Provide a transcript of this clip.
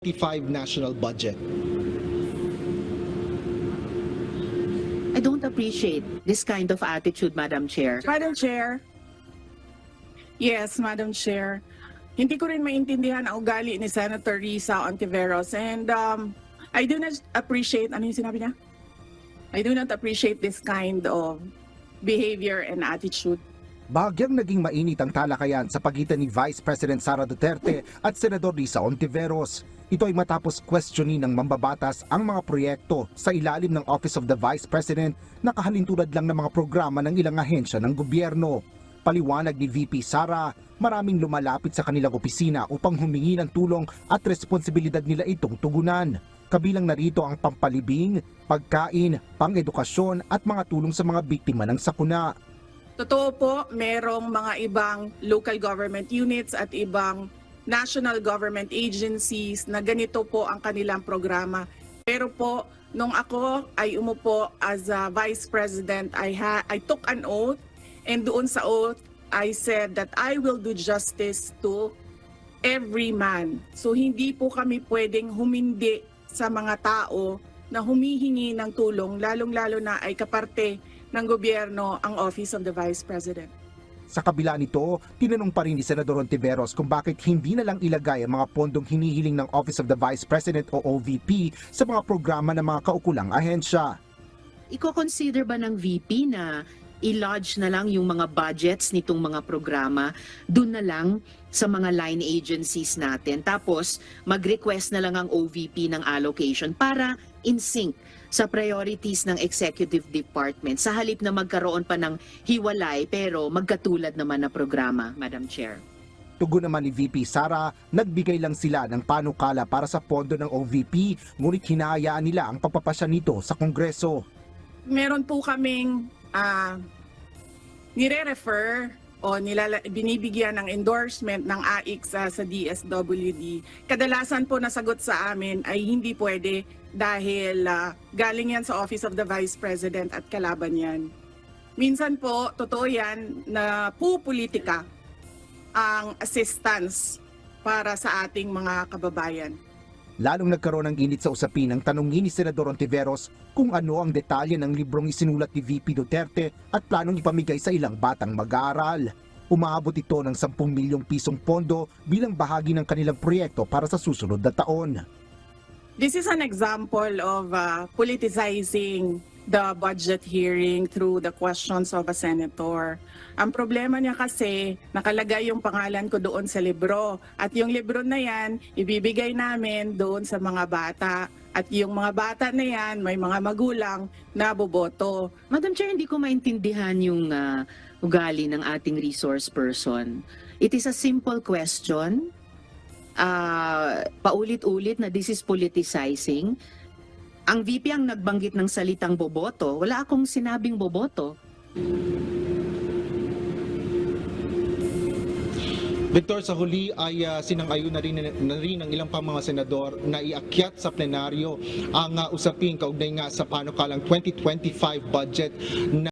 2025 national budget. I don't appreciate this kind of attitude, Madam Chair. Madam Chair. Yes, Madam Chair. Hindi ko rin maintindihan ang ugali ni Senator Risa Ontiveros and um, I do not appreciate, ano yung sinabi niya? I do not appreciate this kind of behavior and attitude. Bahagyang naging mainit ang talakayan sa pagitan ni Vice President Sara Duterte at Senador Risa Ontiveros. Ito ay matapos questionin ng mambabatas ang mga proyekto sa ilalim ng Office of the Vice President na kahalintulad lang ng mga programa ng ilang ahensya ng gobyerno. Paliwanag ni VP Sara, maraming lumalapit sa kanilang opisina upang humingi ng tulong at responsibilidad nila itong tugunan. Kabilang narito ang pampalibing, pagkain, pang-edukasyon at mga tulong sa mga biktima ng sakuna. Totoo po, merong mga ibang local government units at ibang national government agencies na ganito po ang kanilang programa. Pero po, nung ako ay umupo as a vice president, I, ha- I took an oath and doon sa oath, I said that I will do justice to every man. So hindi po kami pwedeng humindi sa mga tao na humihingi ng tulong, lalong-lalo na ay kaparte ng gobyerno ang Office of the Vice President. Sa kabila nito, tinanong pa rin ni Senador Ontiveros kung bakit hindi na lang ilagay ang mga pondong hinihiling ng Office of the Vice President o OVP sa mga programa ng mga kaukulang ahensya. Iko-consider ba ng VP na i-lodge na lang yung mga budgets nitong mga programa dun na lang sa mga line agencies natin. Tapos, mag-request na lang ang OVP ng allocation para in sync sa priorities ng executive department sa halip na magkaroon pa ng hiwalay pero magkatulad naman na programa, Madam Chair. Tugon naman ni VP Sara, nagbigay lang sila ng panukala para sa pondo ng OVP ngunit hinahayaan nila ang pagpapasya nito sa Kongreso. Meron po kaming ah, nire-refer o nilala, binibigyan ng endorsement ng AIC sa, sa DSWD. Kadalasan po nasagot sa amin ay hindi pwede dahil ah, galing yan sa Office of the Vice President at kalaban yan. Minsan po, totoo yan na pupolitika ang assistance para sa ating mga kababayan. Lalong nagkaroon ng init sa usapin ang tanongin ni Senador Ontiveros kung ano ang detalye ng librong isinulat ni VP Duterte at planong ipamigay sa ilang batang mag-aaral. Umaabot ito ng 10 milyong pisong pondo bilang bahagi ng kanilang proyekto para sa susunod na taon. This is an example of uh, politicizing the budget hearing through the questions of a senator. Ang problema niya kasi, nakalagay yung pangalan ko doon sa libro. At yung libro na yan, ibibigay namin doon sa mga bata. At yung mga bata na yan, may mga magulang na boboto. Madam Chair, hindi ko maintindihan yung ah, ugali ng ating resource person. It is a simple question. Ah, paulit-ulit na this is politicizing. Ang VP ang nagbanggit ng salitang boboto. Wala akong sinabing boboto. Victor, sa huli ay uh, sinang-ayon na rin, na rin ng ilang pang mga senador na iakyat sa plenaryo ang uh, usapin kaugnay nga sa panukalang 2025 budget na